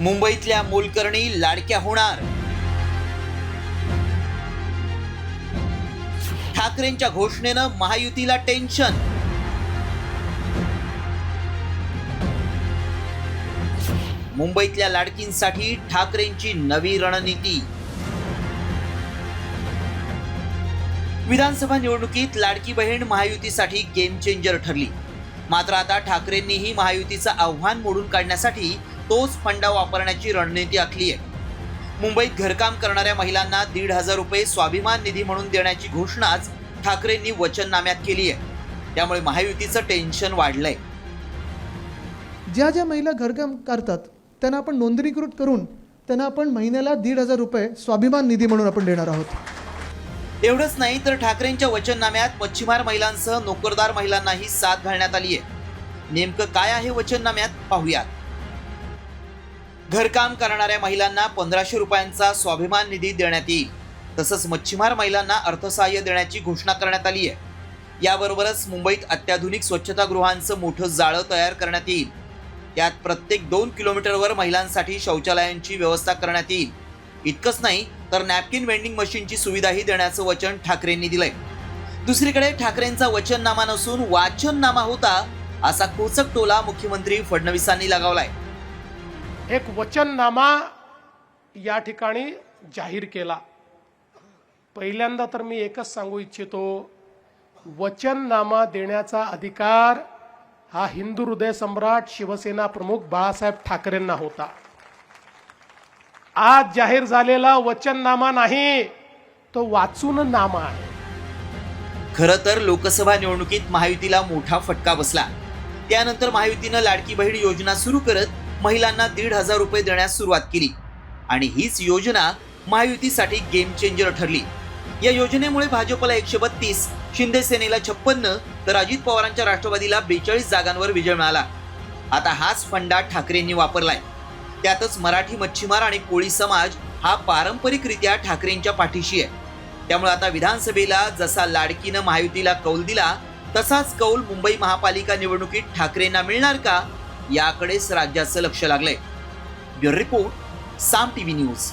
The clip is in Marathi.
मुंबईतल्या मोलकर्णी लाडक्या होणार. ठाकरेंच्या घोषणेनं महायुतीला टेन्शन. मुंबईतल्या लाडकींसाठी ठाकरेंची नवी रणनीती. विधानसभा निवडणुकीत लाडकी बहीण महायुतीसाठी गेम चेंजर ठरली. मात्र आता ठाकरेंनीही महायुतीचं आव्हान मोडून काढण्यासाठी तोच फंडा वापरण्याची रणनीती आखली आहे. मुंबईत घरकाम करणाऱ्या महिलांना दीड हजार रुपये स्वाभिमान निधी म्हणून देण्याची घोषणाच ठाकरेंनी वचननाम्यात केली आहे. त्यामुळे महायुतीचं टेन्शन वाढलंय. ज्या ज्या महिला घरकाम करतात त्यांना आपण नोंदणीकृत करून त्यांना आपण महिन्याला दीड हजार रुपये स्वाभिमान निधी म्हणून आपण देणार आहोत. एवढंच नाही तर ठाकरेंच्या वचननाम्यात मच्छीमार महिलांसह नोकरदार महिलांनाही साथ घालण्यात आली आहे नेमकं काय आहे वचननाम्यात? पाहूयात. घरकाम करणाऱ्या महिलांना पंधराशे रुपयांचा स्वाभिमान निधी देण्यात येईल. तसंच मच्छीमार महिलांना अर्थसहाय्य देण्याची घोषणा करण्यात आली आहे याबरोबरच मुंबईत अत्याधुनिक स्वच्छतागृहांचं मोठं जाळं तयार करण्यात येईल. यात प्रत्येक दोन किलोमीटरवर महिलांसाठी शौचालयांची व्यवस्था करण्यात येईल. इतकंच नाही तर नॅपकिन वेंडिंग मशीनची सुविधाही देण्याचं वचन ठाकरेंनी दिलंय. दुसरीकडे ठाकरेंचा वचननामा नसून वाचननामा होता असा कोचक टोला मुख्यमंत्री फडणवीसांनी लगावलाय. एक वचननामा या ठिकाणी जाहीर केला. पहिल्यांदा तर मी एकच सांगू इच्छितो वचननामा देण्याचा अधिकार हा हिंदू हृदय सम्राट शिवसेना प्रमुख बाळासाहेब ठाकरेंना होता. आज जाहीर झालेला वचननामा नाही तो वाचून नामा आहे. खरं तर लोकसभा निवडणुकीत महायुतीला मोठा फटका बसला. त्यानंतर महायुतीनं लाडकी बहीण योजना सुरू करत महिलांना दीड हजार रुपये देण्यास सुरुवात केली. आणि हीच योजना महायुतीसाठी गेम चेंजर ठरली. या योजनेमुळे भाजपला एकशे बत्तीस शिंदे सेनेला छप्पन्न तर अजित पवारांच्या राष्ट्रवादीला बेचाळीस जागांवर विजय मिळाला. आता हाच फंडा ठाकरेंनी वापरलाय. त्यातच मराठी मच्छीमार आणि कोळी समाज हा पारंपरिकरित्या ठाकरेंच्या पाठीशी आहे. त्यामुळे आता विधानसभेला जसा लाडकीनं महायुतीला कौल दिला तसाच कौल मुंबई महापालिका निवडणुकीत ठाकरेंना मिळणार का याकडेच राज्याचं लक्ष लागलंय. Bureau report Saam TV news.